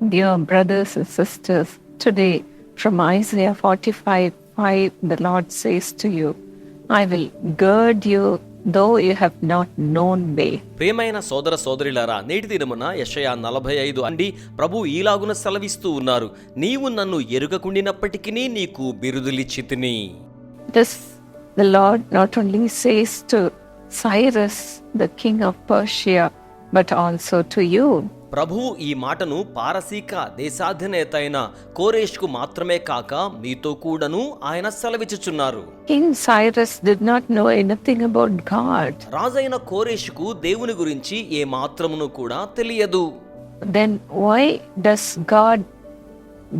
Dear brothers and sisters, today from Isaiah 45 5, the Lord says to you, I will gird you though you have not known me. ప్రియమైన సోదర సోదరిలారా నేటి దినమున యెషయా నలభై ఐదు అండి ప్రభు ఈలాగున సెలవిస్తూ ఉన్నారు నీవు నన్ను ఎరుగకుండినప్పటికీ నీకు బిరుదులిచ్చితిని This the Lord not only says to Cyrus, the king of Persia, but also to you. ప్రభువు ఈ మాటను పారసీక దేశాధినేత అయిన కోరేష్కు మాత్రమే కాక మీతో కూడాను ఆయన సెలవిచ్చుచున్నారు King Cyrus did not know anything about God. రాజైన కోరేషుకు దేవుని గురించి ఏ మాత్రమును కూడా తెలియదు Then why does God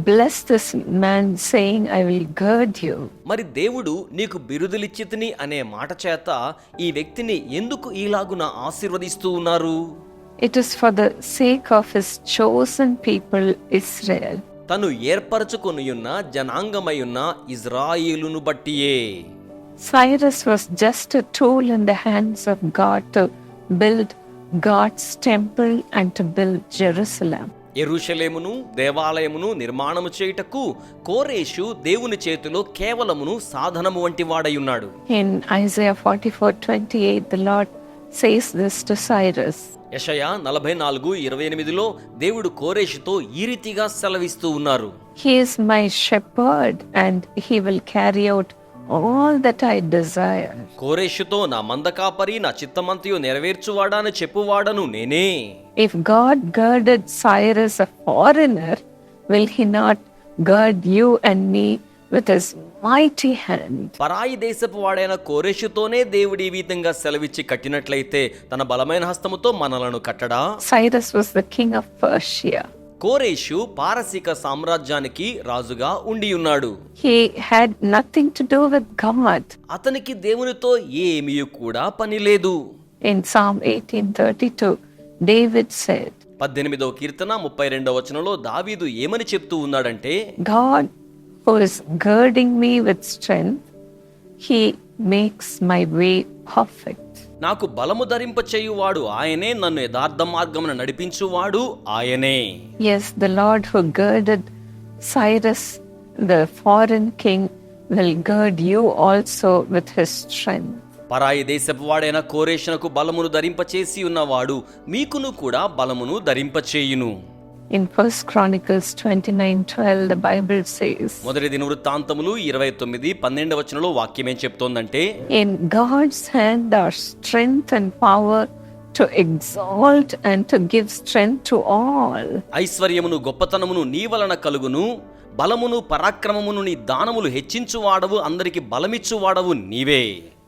bless this man saying, I will gird you? మరి దేవుడు నీకు బిరుదులిచ్చితిని అనే మాట చేత ఈ వ్యక్తిని ఎందుకు ఈలాగున ఆశీర్వదిస్తూ ఉన్నారు it is for the sake of his chosen people Israel తను ఏర్పరచుకొని ఉన్న జనాంగమై ఉన్న ఇజ్రాయిలును బట్టియే. Cyrus was just a tool in the hands of God to build God's temple and to build Jerusalem ఎరుషలేమును దేవాలయమును నిర్మాణము చేయుటకు కోరేషు దేవుని చేతిలో కేవలమును సాధనము వంటి వాడయున్నాడు in Isaiah forty four twenty eight the Lord says this to Cyrus యషయా నలభై నాలుగు ఇరవై ఎనిమిదిలో దేవుడు కోరేషుతో ఈ రీతిగా సెలవిస్తూ ఉన్నారు He is my shepherd, and he will carry out all that I desire. కోరేషుతో నా మందకాపరి నా చిత్తమంతయు నెరవేర్చువాడా అని చెప్పువాడను నేనే If God girded Cyrus, a foreigner, will he not gird you and me with his mighty hand? పరాయి దేశపు వాడైన కోరేషుతోనే దేవుడు ఈ విధంగా సెలవిచ్చి కట్టినట్లయితే తన బలమైన హస్తముతో మనలను కట్టడా Cyrus was the king of Persia. కోరేషు పారసీక సామ్రాజ్యానికి రాజుగా ఉండి ఉన్నాడు He had nothing to do with God. అతనికి దేవునితో ఏమీ కూడా పని లేదు In Psalm 1832, David said, పద్దెనిమిదవ కీర్తన ముప్పై రెండవ వచనంలో దావీదు ఏమని చెప్తూ ఉన్నాడంటే God, who is girding me with strength, he makes my way perfect. నాకు బలము ధరింప చేయువాడు ఆయనే నన్ను యథార్థ మార్గమున నడిపించువాడు ఆయనే Yes, the Lord who girded Cyrus, the foreign king, will gird you also with his strength. పరాయి దేశపు వాడైన కోరేషునకు బలమును ధరింపచేసి ఉన్నవాడు మీకును కూడా బలమును ధరింపచేయును In First Chronicles 29:12, the Bible says, మొదటి దిన వృత్తాంతములు ఇరవై తొమ్మిది పన్నెండవ వచనంలో వాక్యం ఏం చెప్తోందంటే In God's hand are strength and power to exalt and to give strength to all. ఐశ్వర్యమును గొప్పతనమును నీ వలన కలుగును బలమును పరాక్రమమును నీ దానములు హెచ్చించువాడవు అందరికి బలమిచ్చువాడవు నీవే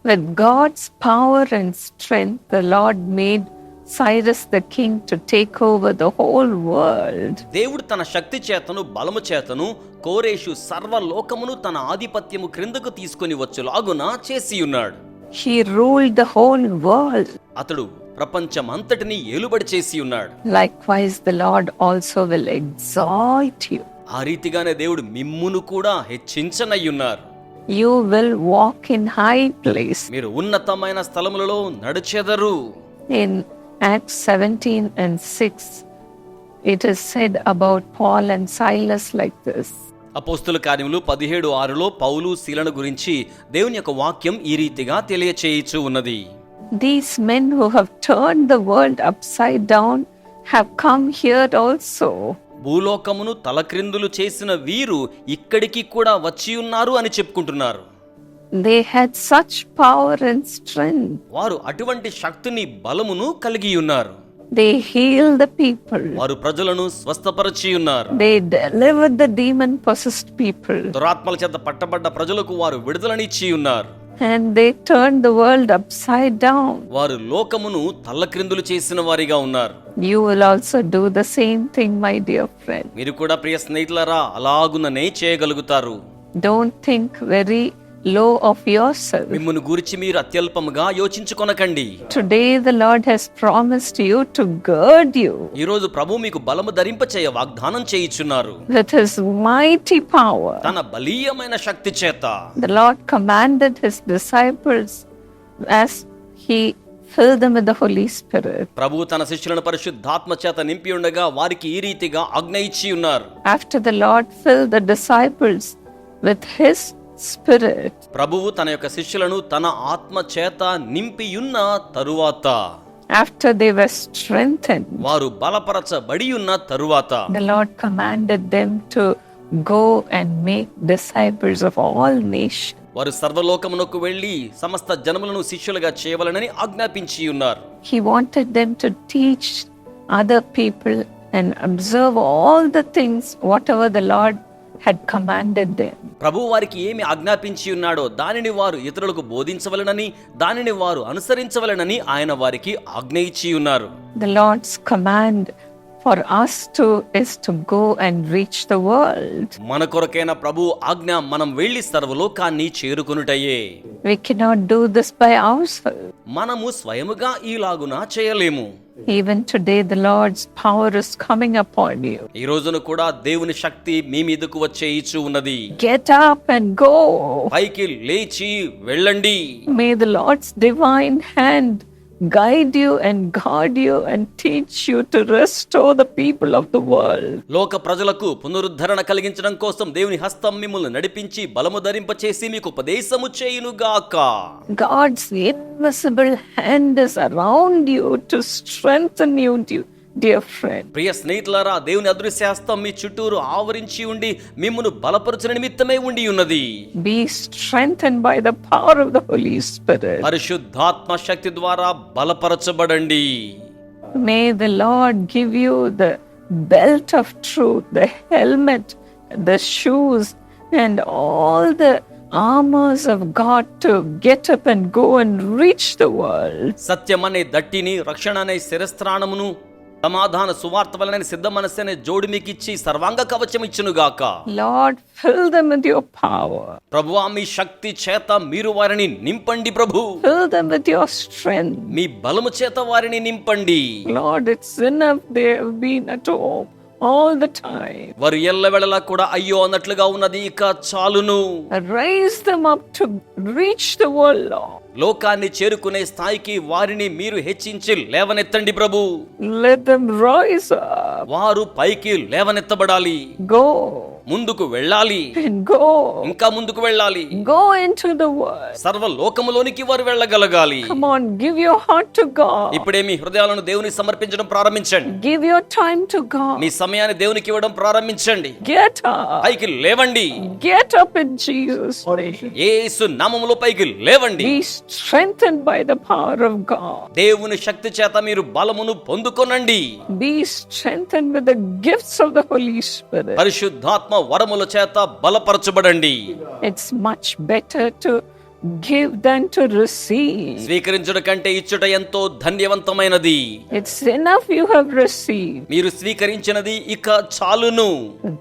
With God's power and strength, the Lord made Cyrus the king to take over the whole world. దేవుడు తన శక్తి చేతను బలము చేతను కోరేషు సర్వలోకమును తన ఆధిపత్యము క్రిందకు తీసుకొని వచ్చులాగున చేసి ఉన్నాడు He ruled the whole world. అతడు ప్రపంచమంతటిని ఏలుబడి చేసి ఉన్నాడు Likewise, the Lord also will exalt you. ఆ రీతిగానే దేవుడు మిమ్మును కూడా హెచ్చించనయ్యున్నారు You will walk in high place. మీరు ఉన్నతమైన స్థలములలో నడిచెదరు In Acts 17 and 6, it is said about Paul and Silas like this. అపోస్తుల కార్యములు పదిహేడు ఆరులో పౌలు శీలను గురించి దేవుని యొక్క వాక్యం ఈ రీతిగా తెలియచేయచ్చు ఉన్నది These men who have turned the world upside down have come here also. భూలోకమును తలక్రిందులు చేసిన వీరు ఇక్కడికి కూడా వచ్చి ఉన్నారు అని చెప్పుకుంటున్నారు They had such power and strength. వారు అటువంటి శక్తిని బలమును కలిగి ఉన్నారు They healed the people. వారు ప్రజలను స్వస్థపరచి ఉన్నారు They delivered the demon possessed people. దురాత్మల చేత పట్టబడ్డ ప్రజలకు వారు విడుదలనిచ్చి ఉన్నారు And they turned the world upside down. వారు లోకమును తల్లక్రిందులు చేసిన వారిగా ఉన్నారు You will also do the same thing, my dear friend. మీరు కూడా ప్రియ స్నేహితులారా అలాగుననే చేయగలుగుతారు Don't think very low of yourself. మిమ్మల్ని గురించి మీరు అత్యల్పముగా యోచించుకొనకండి Today, the Lord has promised you to gird you ఈ రోజు ప్రభు మీకు బలము ధరింప చేయ వాగ్దానం చేయిచున్నారు with His mighty power. తన బలీయమైన శక్తి చేత The Lord commanded His disciples as He fill them with the Holy Spirit. ప్రభు తన శిష్యులను పరిశుద్ధాత్మ చేత నింపి ఉండగా వారికి ఈ రీతిగా ఆజ్ఞ ఇచ్చి ఉన్నారు After the Lord filled the disciples with His Spirit, ప్రభువు తన యొక్క శిష్యులను తన ఆత్మ చేత నింపియున్న తరువాత after they were strengthened, వారు బలపరచబడి ఉన్న తరువాత the Lord commanded them to go and make disciples of all nations. వారు సర్వలోకమునకు వెళ్ళి సమస్త జనములను శిష్యులుగా చేయవలనని ఆజ్ఞాపించి ఉన్నారు He wanted them to teach other people and observe all the things, whatever the Lord had commanded them. ప్రభు వారికి ఏమి ఆజ్ఞాపించి ఉన్నాడో దానిని వారు ఇతరులకు బోధించవలనని దానిని వారు అనుసరించవలనని ఆయన వారికి ఆజ్ఞ ఇచ్చి ఉన్నారు The Lord's command for us to is to go and reach the world. మన కొరకైన ప్రభు ఆజ్ఞ మనం వెళ్ళి సర్వలోకాన్ని చేరుకొనుటయే We cannot do this by ourselves. మనము స్వయముగా ఈలాగున చేయలేము Even today, the Lord's power is coming upon you. ఈ రోజున కూడా దేవుని శక్తి మీ మీదకు వచ్చే ఇచ్చు ఉన్నది Get up and go. పైకి లేచి వెళ్ళండి May the Lord's divine hand guide you and guard you and teach you to restore the people of the world లోక ప్రజలకు పునరుద్ధరణ కలిగించడం కోసం దేవుని హస్తం మిమ్మల్ని నడిపించి బలము ధరింప చేసి మీకు ఉపదేశము చేయును గాక God's invisible hand is around you to strength you to ప్రియ స్నేహితులారా దేవుని అదృశ్య హస్తం మీ చుట్టూరు ఆవరించి ఉండి మిమ్మను బలపరచిన నిమిత్తమే ఉండి ఉన్నది. Be strengthen by the power of the Holy Spirit పరిశుద్ధాత్మ శక్తి ద్వారా బలపరచబడండి. May the Lord give you the belt of truth the helmet the shoes and all the armours of God to get up and go and reach the world సత్యమనే దట్టిని రక్షణ అనే శిరస్త్రాణమును సమాధాన సువార్త వలన సిద్ధ మనస్సు జోడి మీకు ఇచ్చి సర్వాంగ కవచం ఇచ్చును గాక Lord fill them with power ప్రభు మీ శక్తి చేత మీరు వారిని నింపండి ప్రభు. ఫిల్ దెమ్ యువర్ స్ట్రెంగ్త్ మీ బలము చేత వారిని నింపండి. Lord it's enough they have been all the time వారు ఎల్లవేళలా కూడా అయ్యో అన్నట్లుగా ఉన్నది ఇక చాలును. Rise them up to reach the లోకాన్ని చేరుకునే స్థాయికి వారిని మీరు హెచ్చించి లేవనెత్తండి ప్రభు. Them rise up, వారు పైకి లేవనెత్తబడాలి. Go. ముందుకు వెళ్ళాలి. ఇంకా ముందుకు వెళ్ళాలి. సర్వ లోకములోనికి వారు వెళ్ళగలగాలి. ఇప్పుడే మీ హృదయాలను దేవుని సమర్పించడం ప్రారంభించండి. Give your time to God మీ సమయాన్ని దేవునికి ఇవ్వడం ప్రారంభించండి. గెట్ అప్ పైకి లేవండి. గెట్ అప్ ఇన్ జీసస్ నామములో పైకి లేవండి. Be strengthen by the power దేవుని శక్తి చేత మీరు బలమును పొందుకొనండి. పరిశుద్ధాత్మ వరముల చేత బలపరచబడండి. It's much better to give than to receive స్వీకరించుట కంటే ఇచ్చుట ఎంతో ధన్యవంతమైనది. It's enough you have receive మీరు స్వీకరించినది ఇక చాలును.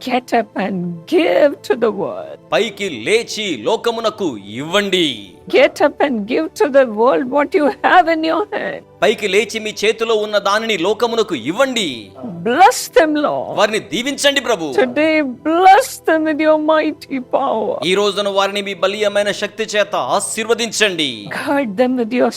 Get up and give to the world పైకి లేచి లోకమునకు ఇవ్వండి. Get up and give to the world what you have in your hand పైకి లేచి మీ చేతిలో ఉన్న దానిని లోకమునకు ఇవ్వండి. బ్లెస్ దెం వారిని దీవించండి ప్రభు. Today bless them with your ఈ రోజున వారిని మీ బలీయమైన శక్తి చేత ఆశీర్వదించండి. గార్డ్ దెం విత్ యువర్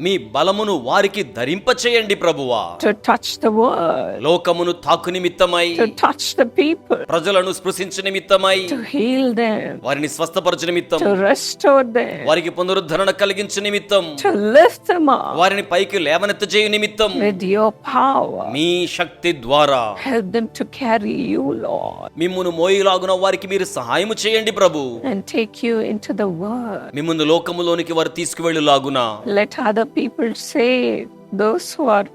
మీ బలమును వారికి ధరింపచేయండి ప్రభువా. To touch the world, లోకమును తాకు నిమిత్తమై. To touch the people, ప్రజలను స్పృశించు నిమిత్తమై. To heal them, వారిని స్వస్థపరచు నిమిత్తం. To restore them, వారికి పునరుద్ధరణ కలిగించు నిమిత్తం. To lift them up. వారిని పైకి లేవనెత్త చేయు నిమిత్తం. With your power. మీ శక్తి ద్వారా. Help them to carry you, Lord, మిమ్మును మోయిలాగున వారికి మీరు సహాయము చేయండి ప్రభు. And take you into the world. మిమ్మును లోకములోనికి వారు తీసుకువెళ్ళులాగున. Let other people say, those who are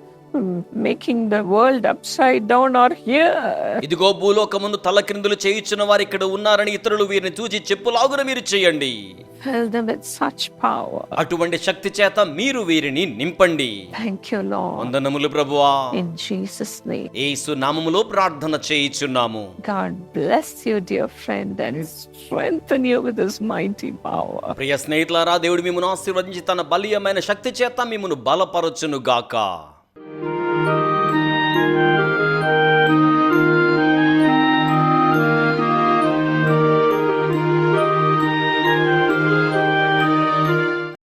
making the world upside down are here. ఇదిగో భూలోకమును తలక్రిందులు చేయించిన వారు ఇక్కడ ఉన్నారని ఇతరులు వీరిని చూచి చెప్పులాగున మీరు చేయండి Fill them with such power. అటువంటి శక్తి చేత మీరు వీరిని నింపండి Thank you, Lord. వందనములు ప్రభువా In Jesus' name. యేసు నామములో ప్రార్థన చేయిచున్నాము God bless you, dear friend, and strengthen you with his mighty power. ప్రియ స్నేహితులారా దేవుడు మిమ్మను ఆశీర్వదించి తన బలీయమైన శక్తి చేత మిమ్మను బలపరచును గాక